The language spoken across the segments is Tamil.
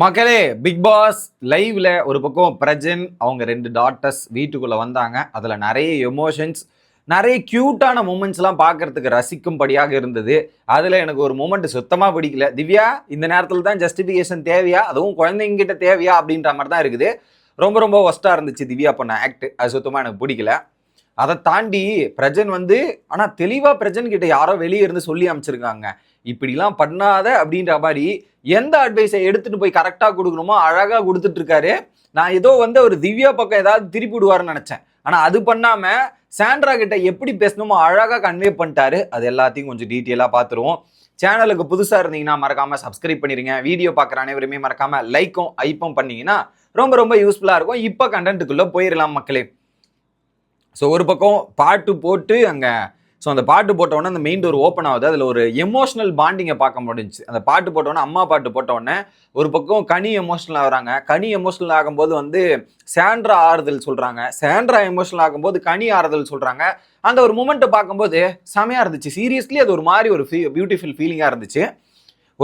மக்களே பிக் பாஸ் லைவ்ல ஒரு பக்கம் பிரஜன் அவங்க ரெண்டு டாட்டர்ஸ் வீட்டுக்குள்ள வந்தாங்க. அதுல நிறைய எமோஷன்ஸ் நிறைய கியூட்டான மூமெண்ட்ஸ்லாம் பார்க்கறதுக்கு ரசிக்கும்படியாக இருந்தது. அதில் எனக்கு ஒரு மூமெண்ட் சுத்தமாக பிடிக்கல. திவ்யா இந்த நேரத்தில் தான் ஜஸ்டிஃபிகேஷன் தேவையா? அதுவும் குழந்தைங்கிட்ட தேவையா? அப்படின்ற மாதிரி தான் இருக்குது. ரொம்ப ரொம்ப ஒஸ்ட்டாக இருந்துச்சு திவ்யா பண்ண ஆக்ட் அது சுத்தமாக எனக்கு பிடிக்கல. அதை தாண்டி பிரஜன் வந்து ஆனால் தெளிவாக பிரஜன் கிட்ட யாரோ வெளியே இருந்து சொல்லி அமைச்சிருக்காங்க இப்படிலாம் பண்ணாத அப்படின்ற மாதிரி எந்த அட்வைஸை எடுத்துட்டு போய் கரெக்டாக கொடுக்கணுமோ அழகாக கொடுத்துட்டு இருக்காரு. நான் ஏதோ வந்து ஒரு திவ்யா பக்கம் ஏதாவது திருப்பி விடுவாருன்னு நினச்சேன். ஆனால் அது பண்ணாமல் சாண்ட்ரா கிட்ட எப்படி பேசணுமோ அழகாக கன்வே பண்ணிட்டாரு. அது எல்லாத்தையும் கொஞ்சம் டீட்டெயிலாக பார்த்துருவோம் சேனலுக்கு புதுசாக இருந்தீங்கன்னா மறக்காமல் சப்ஸ்கிரைப் பண்ணிருங்க. வீடியோ பார்க்குற அனைவருமே மறக்காமல் லைக்கும் ஐப்பும் பண்ணிங்கன்னா ரொம்ப ரொம்ப யூஸ்ஃபுல்லாக இருக்கும். இப்போ கண்டென்ட்டுக்குள்ளே போயிடலாம் மக்களே. ஸோ ஒரு பக்கம் பாட்டு போட்டு அங்கே ஸோ அந்த பாட்டு போட்ட அந்த மெயின் டோர் ஓப்பன் ஆகுது. அதில் ஒரு எமோஷனல் பாண்டிங்கை பார்க்க முடிஞ்சுச்சு. அந்த பாட்டு போட்ட அம்மா பாட்டு போட்ட ஒரு பக்கம் கனி எமோஷனல் ஆகுறாங்க. கனி எமோஷனல் ஆகும்போது வந்து சாண்ட்ரா ஆறுதல் சொல்கிறாங்க சாண்ட்ரா எமோஷனல் ஆகும்போது கனி ஆறுதல் சொல்கிறாங்க அந்த ஒரு மூமெண்ட்டை பார்க்கும்போது செமையாக இருந்துச்சு. சீரியஸ்லி அது ஒரு மாதிரி ஒரு ஃபீ பியூட்டிஃபுல் ஃபீலிங்காக இருந்துச்சு.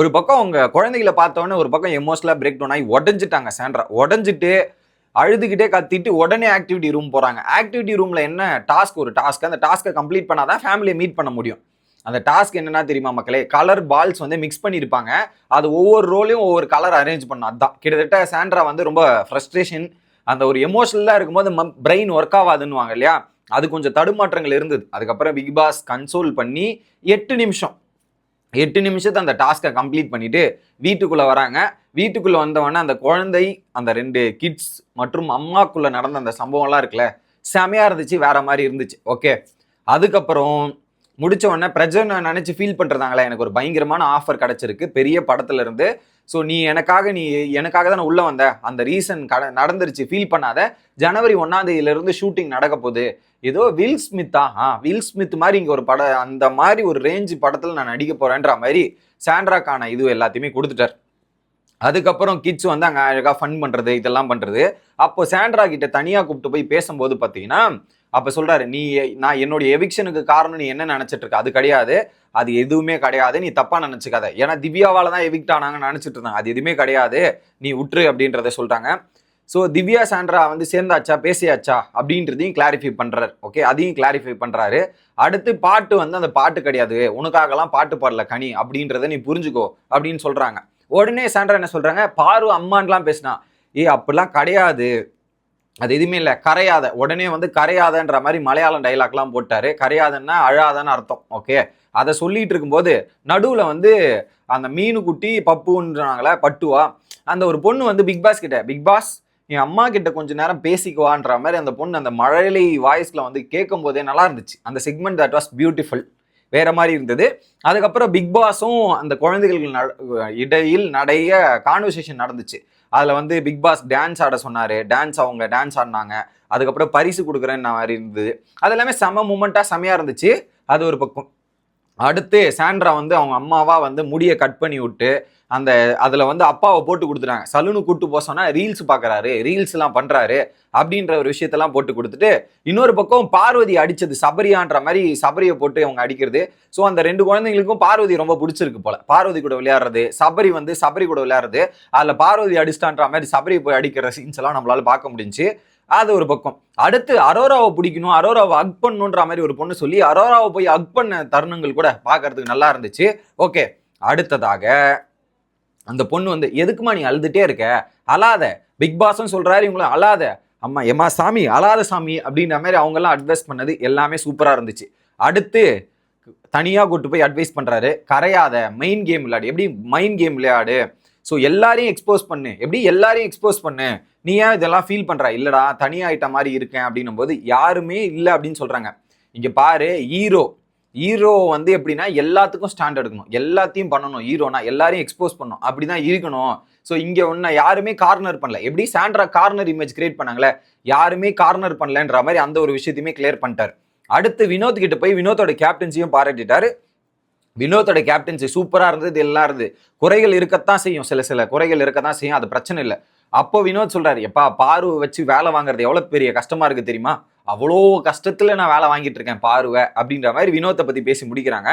ஒரு பக்கம் அவங்க குழந்தைகளை பார்த்தோன்னே ஒரு பக்கம் எமோஷனலாக பிரேக் டவுன் ஆகி உடஞ்சிட்டாங்க சாண்ட்ரா உடஞ்சிட்டு அழுதுகிட்டே கத்திட்டு உடனே ஆக்டிவிட்டி ரூம் போகிறாங்க ஆக்டிவிட்டி ரூமில் என்ன டாஸ்க் ஒரு டாஸ்க் அந்த டாஸ்க்கை கம்ப்ளீட் பண்ணால் தான் ஃபேமிலியை மீட் பண்ண முடியும். அந்த டாஸ்க் என்னென்னா தெரியுமா மக்களே? கலர் பால்ஸ் வந்து மிக்ஸ் பண்ணியிருப்பாங்க அது ஒவ்வொரு ரோலையும் ஒவ்வொரு கலர் அரேஞ்ச் பண்ணும். அதுதான் கிட்டத்தட்ட சாண்ட்ரா வந்து ரொம்ப ஃப்ரஸ்ட்ரேஷன் அந்த ஒரு எமோஷனலாக இருக்கும்போது பிரெயின் ஒர்க் ஆகாதுன்னுவாங்க இல்லையா? அது கொஞ்சம் தடுமாற்றங்கள் இருந்தது. அதுக்கப்புறம் பிக் பாஸ் கன்சோல் பண்ணி எட்டு நிமிஷம். எட்டு நிமிஷத்தை அந்த டாஸ்க்கை கம்ப்ளீட் பண்ணிவிட்டு வீட்டுக்குள்ளே வராங்க. வீட்டுக்குள்ள வந்தவொடனே அந்த குழந்தை அந்த ரெண்டு கிட்ஸ் மற்றும் அம்மாக்குள்ள நடந்த அந்த சம்பவம்லாம் இருக்குல்ல செமையா இருந்துச்சு வேற மாதிரி இருந்துச்சு. ஓகே அதுக்கப்புறம் முடிச்ச உடனே பிரஜனை நினைச்சு ஃபீல் பண்றதாங்களே எனக்கு ஒரு பயங்கரமான ஆஃபர் கிடைச்சிருக்கு. பெரிய படத்துல இருந்து. ஸோ நீ எனக்காக நீ எனக்காக தானே உள்ள வந்த. அந்த ரீசன் கட நடந்துருச்சு. ஃபீல் பண்ணாத. ஜனவரி ஒன்னாம் இருந்து ஷூட்டிங் நடக்க போகுது. ஏதோ வில் ஸ்மித்தா ஆ? வில் ஸ்மித் மாதிரி இங்கே ஒரு படம் அந்த மாதிரி ஒரு ரேஞ்சு படத்தில் நான் நடிக்க போறேன்ற மாதிரி சாண்ட்ராக்கான இது எல்லாத்தையுமே கொடுத்துட்டார். அதுக்கப்புறம் கிட்ஸ் வந்து அங்கே அழகாக ஃபன் பண்ணுறது இதெல்லாம் பண்ணுறது அப்போ சாண்ட்ரா கிட்ட தனியாக கூப்பிட்டு போய் பேசும்போது பார்த்தீங்கன்னா அப்போ சொல்கிறாரு நீ நான் என்னுடைய எவிக்ஷனுக்கு காரணம் நீ என்ன நினச்சிட்டு இருக்க? அது கிடையாது. அது எதுவுமே கிடையாது. நீ தப்பாக நினச்சிக்காத. ஏன்னா திவ்யாவால் தான் எவிக்ட் ஆனாங்கன்னு நினச்சிட்டு இருந்தாங்க. அது எதுவுமே கிடையாது. நீ உற்று அப்படின்றத சொல்கிறாங்க ஸோ திவ்யா சாண்ட்ரா வந்து சேர்ந்தாச்சா பேசியாச்சா அப்படின்றதையும் கிளாரிஃபை பண்ணுறாரு ஓகே அதையும் கிளாரிஃபை பண்ணுறாரு அடுத்து பாட்டு வந்து அந்த பாட்டு கிடையாது. உனக்காகலாம் பாட்டு பாடல கனி அப்படின்றத நீ புரிஞ்சுக்கோ அப்படின்னு சொல்கிறாங்க உடனே சாண்ட்ரா என்ன சொல்கிறாங்க பாரு அம்மான்லாம் பேசினா. ஏ அப்படிலாம் கிடையாது. அது எதுவுமே இல்லை. கரையாத. உடனே வந்து கரையாதன்ற மாதிரி மலையாளம் டைலாக்லாம் போட்டார். கரையாதன்னா அழாதன்னு அர்த்தம். ஓகே அதை சொல்லிட்டு இருக்கும்போது நடுவில் வந்து அந்த மீனுக்குட்டி பப்புன்றாங்களே பட்டுவா அந்த ஒரு பொண்ணு வந்து பிக் பாஸ் கிட்ட பிக் பாஸ் என் அம்மா கிட்ட கொஞ்ச நேரம் பேசிக்குவான்ற மாதிரி அந்த பொண்ணு அந்த மழலை வாய்ஸில் வந்து கேட்கும் போதே நல்லா இருந்துச்சு. அந்த செக்மெண்ட் தட் வாஸ் பியூட்டிஃபுல் வேற மாதிரி இருந்தது. அதுக்கப்புறம் பிக் பாஸும் அந்த குழந்தைகள் நட- இடையில் நிறைய கான்வர்சேஷன் நடந்துச்சு. அதில் வந்து பிக் பாஸ் டான்ஸ் ஆட சொன்னார். டான்ஸ் அவங்க டான்ஸ் ஆடினாங்க. அதுக்கப்புறம் பரிசு கொடுக்குறேன்னு மாதிரி இருந்தது. அது எல்லாமே செம மூமெண்ட்டாக செமையாக இருந்துச்சு. அது ஒரு பக்கம். அடுத்து சாண்ட்ரா வந்து அவங்க அம்மாவா வந்து முடியை கட் பண்ணி விட்டு அந்த அதில் வந்து அப்பாவை போட்டு கொடுத்துட்டாங்க. சலூனு கூட்டு போக சொன்னா ரீல்ஸ் பார்க்குறாரு ரீல்ஸ்லாம் பண்ணுறாரு அப்படின்ற ஒரு விஷயத்தெல்லாம் போட்டு கொடுத்துட்டு இன்னொரு பக்கம் பார்வதி அடிச்சது சபரியான்ற மாதிரி சபரியை போட்டு அவங்க அடிக்கிறது. ஸோ அந்த ரெண்டு குழந்தைங்களுக்கும் பார்வதி ரொம்ப பிடிச்சிருக்கு போல. பார்வதி கூட விளையாடுறது சபரி வந்து சபரி கூட விளையாடுறது அதில் பார்வதி அடிச்சிட்டான்ற மாதிரி சபரி போய் அடிக்கிற சீன்ஸ் எல்லாம் நம்மளால பார்க்க முடிஞ்சு அது ஒரு பக்கம். அடுத்து அரோராவை பிடிக்கணும் அரோராவை அக் பண்ணுன்ற மாதிரி ஒரு பொண்ணு சொல்லி அரோராவை போய் அக் பண்ண தருணங்கள் கூட பார்க்கறதுக்கு நல்லா இருந்துச்சு. ஓகே அடுத்ததாக அந்த பொண்ணு வந்து எதுக்குமா நீ அழுதுட்டே இருக்க? அழாத. பிக் பாஸ்ன்னு சொல்கிறாரு இவங்கள அழாத. அம்மா எம்மா சாமி அழாத சாமி அப்படின்ற மாதிரி அவங்கெல்லாம் அட்வைஸ் பண்ணது எல்லாமே சூப்பராக இருந்துச்சு. அடுத்து தனியாக கூட்டு போய் அட்வைஸ் பண்ணுறாரு கரையாத. மெயின் கேம் விளையாடு. எப்படி? மைண்ட் கேம் விளையாடு. ஸோ எல்லாரையும் எக்ஸ்போஸ் பண்ணு. எப்படி? எல்லாரையும் எக்ஸ்போஸ் பண்ணு. நீ ஏன் இதெல்லாம் ஃபீல் பண்ற? இல்லைடா தனியாகிட்ட மாதிரி இருக்கேன் அப்படின்னும் போது யாருமே இல்லை அப்படின்னு சொல்கிறாங்க இங்கே பாரு ஹீரோ ஹீரோ வந்து எப்படின்னா எல்லாத்துக்கும் ஸ்டாண்ட் எடுக்கணும். எல்லாத்தையும் பண்ணணும். ஹீரோனா எல்லாரையும் எக்ஸ்போஸ் பண்ணணும். அப்படிதான் இருக்கணும். ஸோ இங்கே ஒன்று யாருமே கார்னர் பண்ணல. எப்படி? சாண்ட்ரா கார்னர் இமேஜ் கிரியேட் பண்ணாங்களே. யாருமே கார்னர் பண்ணலன்ற மாதிரி அந்த ஒரு விஷயத்தையுமே கிளியர் பண்ணிட்டார். அடுத்து வினோத் கிட்ட போய் வினோத்தோட கேப்டன்சியும் பாராட்டிட்டாரு. வினோத்தோட கேப்டன்சி சூப்பரா இருந்தது எல்லாம் இருந்தது. குறைகள் இருக்கத்தான் செய்யும் சில சில குறைகள் இருக்கத்தான் செய்யும் அது பிரச்சனை இல்லை. அப்போ வினோத் சொல்றாரு எப்பா பார்வை வச்சு வேலை வாங்குறது எவ்வளவு பெரிய கஷ்டமா இருக்கு தெரியுமா? அவ்வளோ கஷ்டத்துல நான் வேலை வாங்கிட்டு இருக்கேன் பார்வை அப்படின்ற மாதிரி வினோத்தை பத்தி பேசி முடிக்கிறாங்க.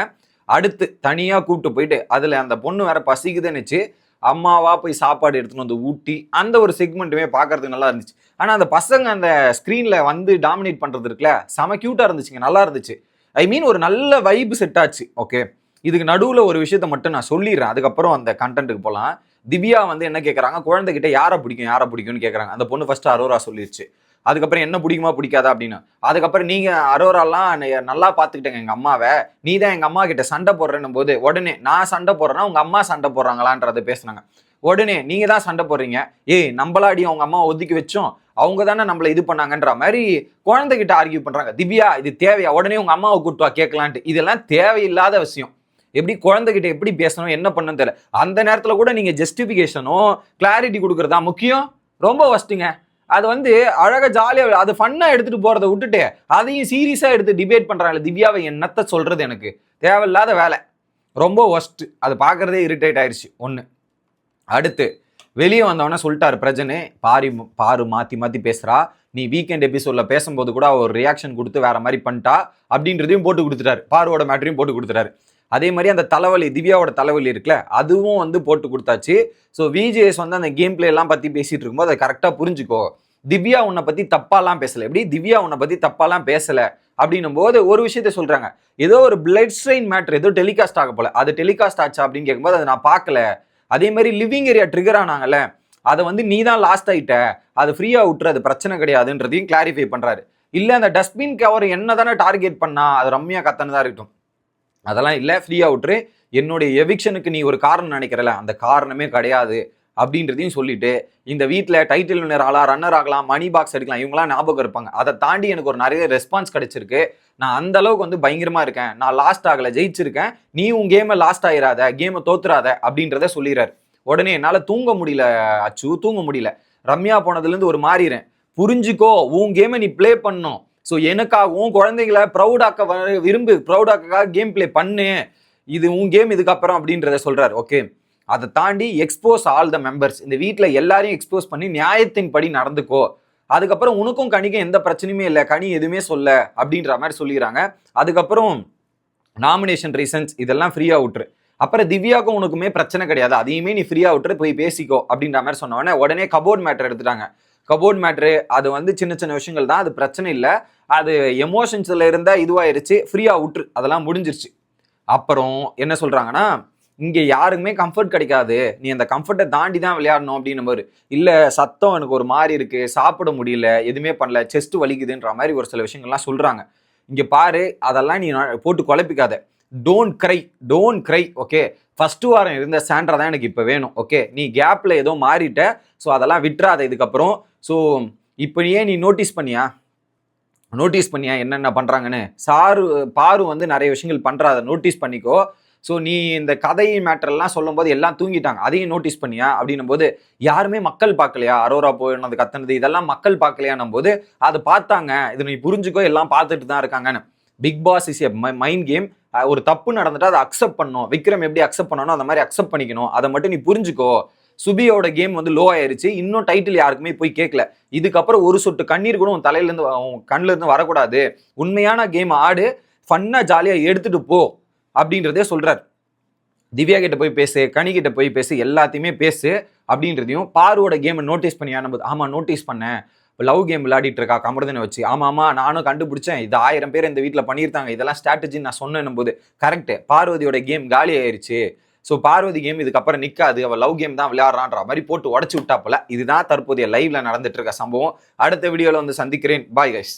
அடுத்து தனியா கூப்பிட்டு போயிட்டு அதுல அந்த பொண்ணு வேற பசிக்குதுன்னுச்சு. அம்மாவா போய் சாப்பாடு எடுத்துன்னு வந்து ஊட்டி அந்த ஒரு செக்மெண்ட்டுமே பார்க்கறதுக்கு நல்லா இருந்துச்சு. ஆனால் அந்த பசங்க அந்த ஸ்க்ரீனில் வந்து டாமினேட் பண்ணுறது இருக்குல்ல செம க்யூட்டாக இருந்துச்சுங்க நல்லா இருந்துச்சு. ஐ மீன் ஒரு நல்ல வைப் செட் ஆச்சு ஓகே இதுக்கு நடுவில் ஒரு விஷயத்த மட்டும் நான் சொல்லிடுறேன். அதுக்கப்புறம் அந்த கண்டென்ட்டுக்கு போகலாம் திவ்யா வந்து என்ன கேட்குறாங்க குழந்தைகிட்ட யாரை பிடிக்கும்? யாரை பிடிக்கும்னு கேட்குறாங்க அந்த பொண்ணு ஃபஸ்ட்டு அரோரா சொல்லிடுச்சு அதுக்கப்புறம் என்ன பிடிக்குமா? பிடிக்காதா? அப்படின்னு. அதுக்கப்புறம் நீங்கள் அரோராலாம் நல்லா பார்த்துக்கிட்டேங்க எங்கள் அம்மாவை. நீ தான் எங்கள் அம்மா கிட்ட சண்டை போடுறேன்னும் போது உடனே நான் சண்டை போடுறேன்னா உங்கள் அம்மா சண்டை போடுறாங்களான்றதை பேசுனாங்க. உடனே நீங்கள் தான் சண்டை போடுறீங்க. ஏய் நம்மளாடி அவங்க அம்மா ஒதுக்கி வச்சோம். அவங்க தானே நம்மள இது பண்ணாங்கன்ற மாதிரி குழந்தைகிட்ட ஆர்கியூ பண்ணுறாங்க திவ்யா இது தேவையா? உடனே உங்கள் அம்மாவை கூட்டு வா கேட்கலான்ட்டு. இதெல்லாம் தேவையில்லாத விஷயம். எப்படி குழந்தைகிட்ட எப்படி பேசணும் என்ன பண்ணணும் தெரியல. அந்த நேரத்தில் கூட நீங்கள் ஜஸ்டிஃபிகேஷனும் கிளாரிட்டி கொடுக்குறதா முக்கியம்? ரொம்ப வஸ்ட்டுங்க அது வந்து அழகாக ஜாலியாக அது ஃபன்னாக எடுத்துகிட்டு போகிறத விட்டுட்டு அதையும் சீரியஸாக எடுத்து டிபேட் பண்ணுறாங்க திவ்யாவை என்னத்த சொல்கிறது எனக்கு? தேவையில்லாத வேலை. ரொம்ப ஒஸ்ட்டு அது பார்க்குறதே இரிட்டேட் ஆயிடுச்சு ஒன்று அடுத்து வெளியே வந்தவொடனே சொல்லிட்டாரு பிரஜனு பாரி பாரு மாற்றி மாற்றி பேசுகிறா நீ வீக்கெண்ட் எபிசோடில் பேசும்போது கூட ஒரு ரியாக்ஷன் கொடுத்து வேற மாதிரி பண்ணிட்டா அப்படின்றதையும் போட்டு கொடுத்துட்டாரு. பாருவோட மேட்டரையும் போட்டு கொடுத்துட்டாரு. அதே மாதிரி அந்த தலைவலி திவ்யாவோட தலைவலி இருக்குல்ல அதுவும் வந்து போட்டு கொடுத்தாச்சு. ஸோ விஜிஎஸ் வந்து அந்த கேம் பிளேலாம் பற்றி பேசிகிட்டு இருக்கும்போது அதை கரெக்டாக புரிஞ்சுக்கோ. திவ்யா உன்னை பற்றி தப்பாலாம் பேசலை. எப்படி? திவ்யா உன்னை பற்றி தப்பாலாம் பேசலை. அப்படின்னும் போது ஒரு விஷயத்த சொல்கிறாங்க ஏதோ ஒரு பிளட் ஸ்ட்ரெயின் மேட்ரு ஏதோ டெலிகாஸ்ட் ஆக போல. அது டெலிகாஸ்ட் ஆச்சா அப்படின்னு கேட்கும்போது அதை நான் பார்க்கல. அதே மாதிரி லிவிங் ஏரியா ட்ரிகர் ஆனாங்கல்ல அதை வந்து நீ தான் லாஸ்ட் ஆகிட்ட அது ஃப்ரீயாக விட்டுரு அது பிரச்சனை கிடையாதுன்றதையும் கிளாரிஃபை பண்ணுறாரு இல்லை அந்த டஸ்ட்பின் கவர் என்ன தானே டார்கெட் பண்ணா? அது ரம்யா கத்தனதாக இருக்கட்டும். அதெல்லாம் இல்லை ஃப்ரீயாக விட்டுரு. என்னுடைய எவிக்ஷனுக்கு நீ ஒரு காரணம் நினைக்கிறல அந்த காரணமே கிடையாது அப்படின்றதையும் சொல்லிட்டு இந்த வீட்டில் டைட்டில் வின்னர் ஆகலாம் ரன்னர் ஆகலாம் மணி பாக்ஸ் எடுக்கலாம் இவங்களாம் ஞாபகம் இருப்பாங்க. அதை தாண்டி எனக்கு ஒரு நிறைய ரெஸ்பான்ஸ் கிடைச்சிருக்கு. நான் அந்த அளவுக்கு வந்து பயங்கரமாக இருக்கேன். நான் லாஸ்ட் ஆகலை ஜெயிச்சிருக்கேன். நீ உன் கேமை லாஸ்ட் ஆயிராத கேமை தோத்துறாத அப்படின்றத சொல்லிடுறாரு உடனே என்னால் தூங்க முடியல அச்சு தூங்க முடியல. ரம்யா போனதுலேருந்து ஒரு மாறிடுறேன் புரிஞ்சுக்கோ உன் கேமை நீ ப்ளே பண்ணும் ஸோ எனக்காகவும் குழந்தைகளை ப்ரௌடாக்க விரும்பு ப்ரௌடாக்க கேம் ப்ளே பண்ணு. இது உன் கேம் இதுக்கப்புறம் அப்படின்றத சொல்கிறார் ஓகே அதை தாண்டி எக்ஸ்போஸ் ஆல் த மெம்பர்ஸ் இந்த வீட்டில் எல்லாரையும் எக்ஸ்போஸ் பண்ணி நியாயத்தின் படி நடந்துக்கோ. அதுக்கப்புறம் உனக்கும் கனிக்கும் எந்த பிரச்சனையுமே இல்லை. கனி எதுவுமே சொல்ல அப்படின்ற மாதிரி சொல்லிடுறாங்க. அதுக்கப்புறம் நாமினேஷன் ரீசன்ஸ் இதெல்லாம் ஃப்ரீயாக விட்டுரு. அப்புறம் திவ்யாக்கும் உனக்குமே பிரச்சனை கிடையாது. அதையுமே நீ ஃப்ரீயாக விட்டுரு. போய் பேசிக்கோ அப்படின்ற மாதிரி சொன்னோடனே உடனே கபோர்ட் மேட்டர் எடுத்துட்டாங்க. கபோர்ட் மேட்ரு அது வந்து சின்ன சின்ன விஷயங்கள் தான் அது பிரச்சனை இல்லை. அது எமோஷன்ஸில் இருந்தால் இதுவாயிருச்சு ஃப்ரீயாக விட்டுரு அதெல்லாம் முடிஞ்சிருச்சு. அப்புறம் என்ன சொல்கிறாங்கன்னா இங்கே யாருக்குமே கம்ஃபர்ட் கிடைக்காது. நீ அந்த கம்ஃபர்ட்டை தாண்டி தான் விளையாடணும் அப்படின்னு மாதிரி இல்லை சத்தம் எனக்கு ஒரு மாதிரி இருக்குது சாப்பிட முடியல எதுவுமே பண்ணல செஸ்ட் வலிக்குதுன்ற மாதிரி ஒரு சில விஷயங்கள்லாம் சொல்கிறாங்க இங்கே பாரு அதெல்லாம் நீ போட்டு குழப்பிக்காத. Don't cry don't cry okay first வாரம் இருந்த சாண்டரை தான் எனக்கு இப்போ வேணும் ஓகே நீ கேப்பில் ஏதோ மாறிட்ட ஸோ அதெல்லாம் விட்டுறாத இதுக்கப்புறம். ஸோ இப்போ ஏன் நீ நோட்டீஸ் பண்ணியா? நோட்டீஸ் பண்ணியா? என்னென்ன பண்ணுறாங்கன்னு சாரு பாரு வந்து நிறைய விஷயங்கள் பண்ணுறா அதை நோட்டீஸ் பண்ணிக்கோ. ஸோ நீ இந்த கதை மேட்டர்லாம் சொல்லும்போது எல்லாம் தூங்கிட்டாங்க. அதையும் நோட்டீஸ் பண்ணியா? அப்படின்னும் போது யாருமே மக்கள் பார்க்கலையா? அரோரா போயினது கத்துனது இதெல்லாம் மக்கள் பார்க்கலையான்னும் போது அதை பார்த்தாங்க. இது நீ புரிஞ்சுக்கோ எல்லாம் பார்த்துட்டு தான் இருக்காங்கன்னு. Bigg Boss is a mind game ஒரு தப்பு நடந்துட்டா அதை அக்செப்ட் பண்ணணும் விக்ரம் எப்படி அக்செப்ட் பண்ணணும் அந்த மாதிரி அக்செப்ட் பண்ணிக்கணும். அதை மட்டும் நீ புரிஞ்சுக்கோ. சுபியோட கேம் வந்து லோ ஆயிருச்சு. இன்னும் டைட்டில் யாருக்குமே போய் கேட்கல இதுக்கப்புறம் ஒரு சொட்டு கண்ணீர் கூட உன் தலையிலேருந்து உன் கண்ணுல இருந்து வரக்கூடாது. உண்மையான கேம் ஆடு ஃபன்னாக ஜாலியாக எடுத்துட்டு போ அப்படின்றதே சொல்கிறார் திவ்யா கிட்ட போய் பேசு கனி கிட்ட போய் பேசு எல்லாத்தையுமே பேசு அப்படின்றதையும் பாருவோட கேமை நோட்டீஸ் பண்ணியா நம்ம ஆமாம் நோட்டீஸ் பண்ணேன். லவ் கேம் விளையாடிட்டு இருக்கா கமர்தனை வச்சு. ஆமாம் ஆமாம் நானும் கண்டுபிடிச்சேன். இது ஆயிரம் பேர் இந்த வீட்டில் பண்ணியிருந்தாங்க. இதெல்லாம் ஸ்ட்ராட்டஜின்னு நான் சொன்னேன் போது கரெக்டு பார்வதியோட கேம் காலி ஆயிருச்சு. ஸோ பார்வதி கேம் இதுக்கப்புறம் நிற்காது அவள் லவ் கேம் தான் விளையாடுறான்ற மாதிரி போட்டு உடச்சி விட்டாப்புல இதுதான் தற்போதைய லைவ்ல நடந்துட்டு இருக்க சம்பவம். அடுத்த வீடியோவில் வந்து சந்திக்கிறேன். Bye guys